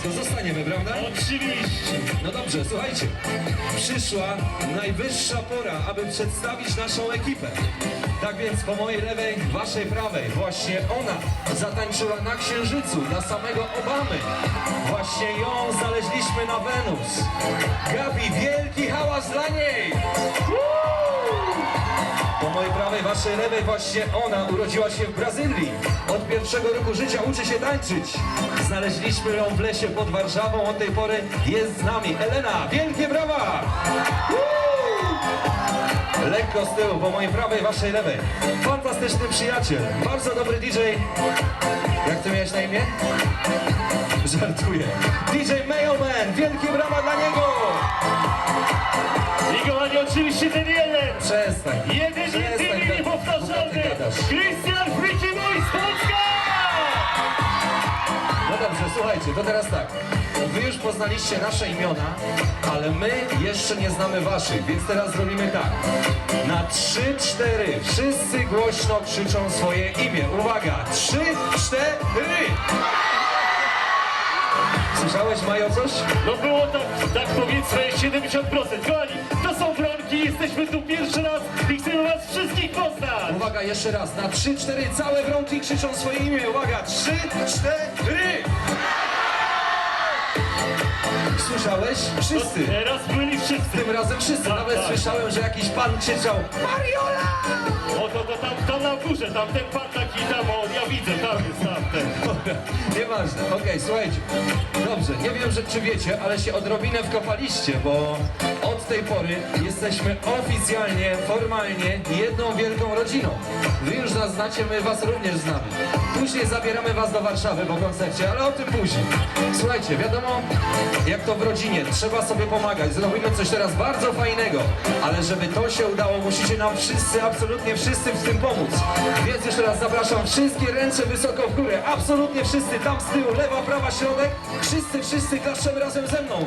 wszystko, zostaniemy, prawda? Oczywiście. No dobrze, słuchajcie. Przyszła najwyższa pora, aby przedstawić naszą ekipę. Tak więc po mojej lewej, waszej prawej, właśnie ona zatańczyła na Księżycu, na samego Obamy. Właśnie ją znaleźliśmy na Wenus. Gabi, wielki hałas dla niej! Po mojej prawej, waszej lewej właśnie ona urodziła się w Brazylii. Od pierwszego roku życia uczy się tańczyć. Znaleźliśmy ją w lesie pod Warszawą, od tej pory jest z nami. Elena, wielkie brawa! Lekko z tyłu, po mojej prawej, waszej lewej. Fantastyczny przyjaciel, bardzo dobry DJ. Jak ty miałeś na imię? Żartuję. DJ Mailman, wielkie brawa dla niego! I kochani, oczywiście ten jeden. Przestań. Jeden, jedyny, gad- niepowtarzalny. gadasz. Christian Freaky Boy z Polska! No dobrze, słuchajcie, to teraz tak. Wy już poznaliście nasze imiona, ale my jeszcze nie znamy waszych, więc teraz zrobimy tak. Na trzy, cztery, wszyscy głośno krzyczą swoje imię. Uwaga, trzy, cztery! Słyszałeś, Majo, coś? No było tak, tak powiedzmy 70%. Kochani, jesteśmy tu pierwszy raz i chcemy was wszystkich poznać. Uwaga, jeszcze raz. Na trzy, cztery, całe wrąki krzyczą swoje imię. Uwaga, trzy, cztery! Słyszałeś? Wszyscy. Teraz byli wszyscy. Tym razem wszyscy. Tak, Nawet tak. słyszałem, że jakiś pan krzyczał Mariola! O, to, to tam, tam na górze, tam ten pan taki tam, o, ja widzę, tam jest tamten. Dobra, nieważne. Okej, słuchajcie. Dobrze, nie wiem, że czy wiecie, ale się odrobinę wkopaliście, bo od tej pory jesteśmy oficjalnie, formalnie jedną wielką rodziną. Wy już nas znacie, my was również znamy. Później zabieramy was do Warszawy po koncercie, ale o tym później. Słuchajcie, wiadomo, jak to w rodzinie, trzeba sobie pomagać. Zrobimy coś teraz bardzo fajnego, ale żeby to się udało, musicie nam wszyscy, absolutnie wszyscy w tym pomóc. Więc jeszcze raz zapraszam wszystkie ręce wysoko w górę. Absolutnie wszyscy, tam z tyłu, lewa, prawa, środek. Wszyscy, wszyscy klaszczemy razem ze mną.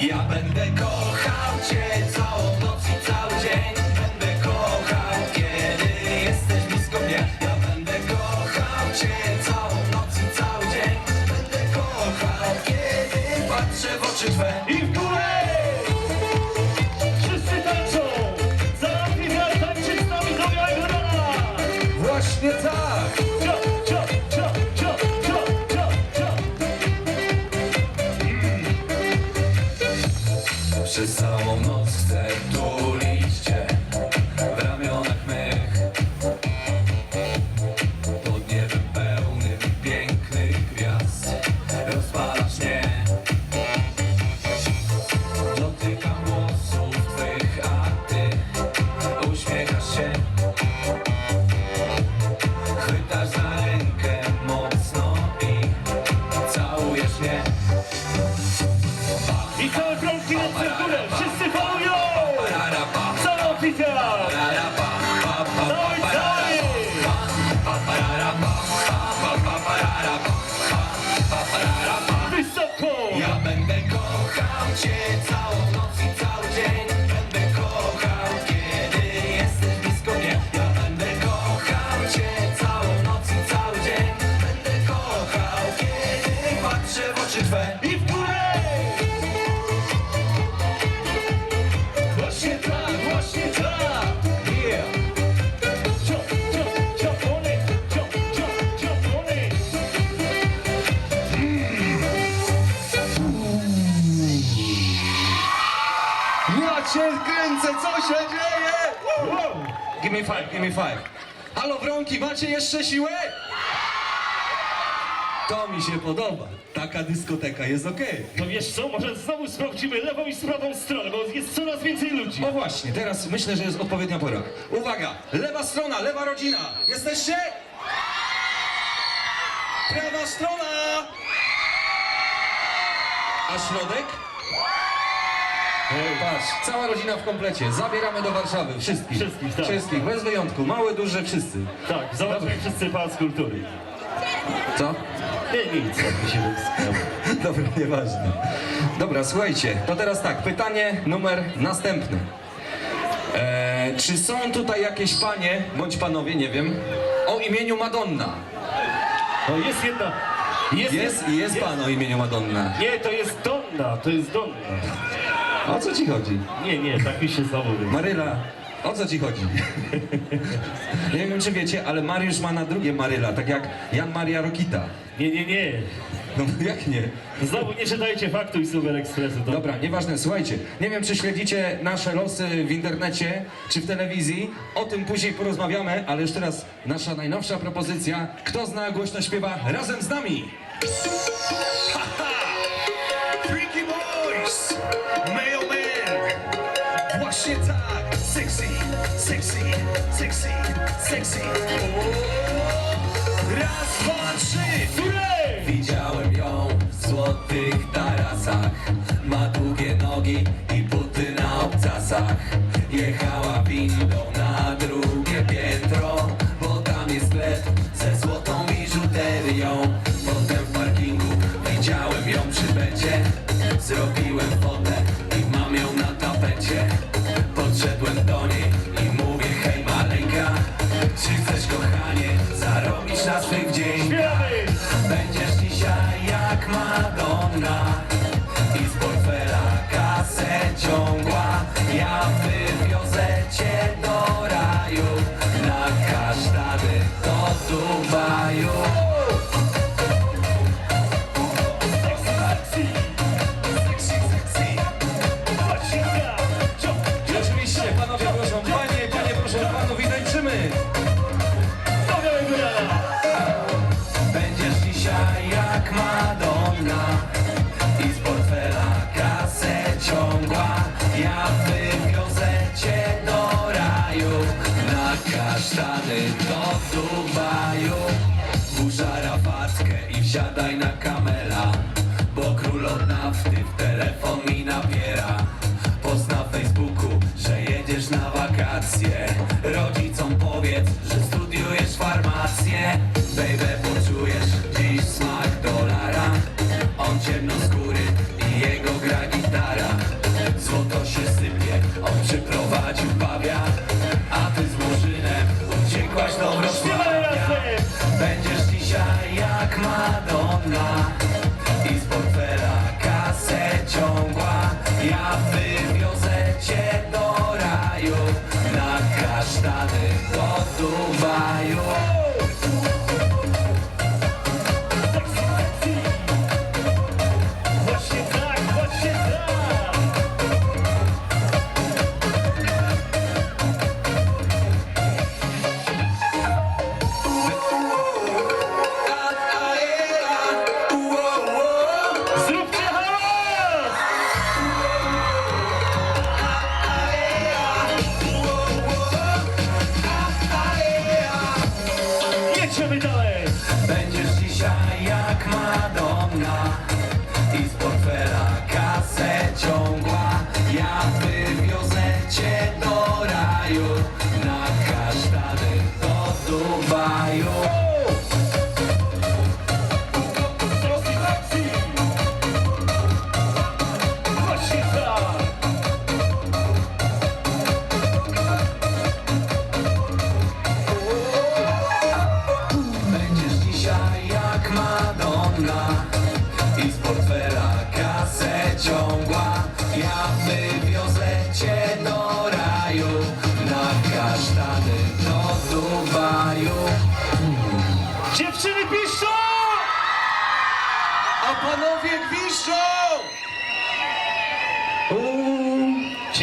Ja będę kochał Cię całą noc i cały dzień Będę kochał, kiedy jesteś blisko mnie Ja będę kochał Cię całą noc i cały dzień Będę kochał, kiedy patrzę w oczy Twe Przez całą noc chcę i w górę! Właśnie tak, właśnie tak! Yeah. Ciop, ciop, ciopony, ciop, ciop, ciopony. Hmm. Ja cię kręcę, co się dzieje? Give me five, give me five. Halo, wronki, macie jeszcze siłę? To mi się podoba. Taka dyskoteka jest okej. To wiesz co, może znowu sprawdzimy lewą i prawą stronę, bo jest coraz więcej ludzi. O właśnie, teraz myślę, że jest odpowiednia pora. Uwaga, lewa strona, lewa rodzina. Jesteście? Prawa strona! A środek? Patrz, cała rodzina w komplecie. Zabieramy do Warszawy. Wszystkich. Wszystkich, tak. Wszystkich, bez wyjątku. Małe, duże, wszyscy. Tak, zobaczymy wszyscy Pałac Kultury. Co? Nie, nic, jak mi się wyskał. Dobra, nieważne. Dobra, słuchajcie, to teraz tak, pytanie numer następny. E, czy są tutaj jakieś panie, bądź panowie, nie wiem, o imieniu Madonna? No jest jedna... Jest, Jest, jest pan o imieniu Madonna. Nie, to jest Donna, to jest Donna. O co ci chodzi? Nie, nie, tak mi się znowu wydaje. Maryla, o co ci chodzi? nie wiem, czy wiecie, ale Mariusz ma na drugie Maryla, tak jak Jan Maria Rokita. Nie, nie, nie. No jak nie? Znowu nie czytajcie faktu i Super Expressu. To... Dobra, nieważne, słuchajcie, nie wiem czy śledzicie nasze losy w internecie czy w telewizji, o tym później porozmawiamy, ale już teraz nasza najnowsza propozycja, kto zna głośno śpiewa razem z nami. Freaky Boys, Mailman. Właśnie tak, sexy, sexy, sexy, sexy. Raz, dwa, trzy. Widziałem ją w złotych tarasach Ma długie nogi kasztany do Dubaju Sexy, Yeah. Będziesz dzisiaj jak Madonna I z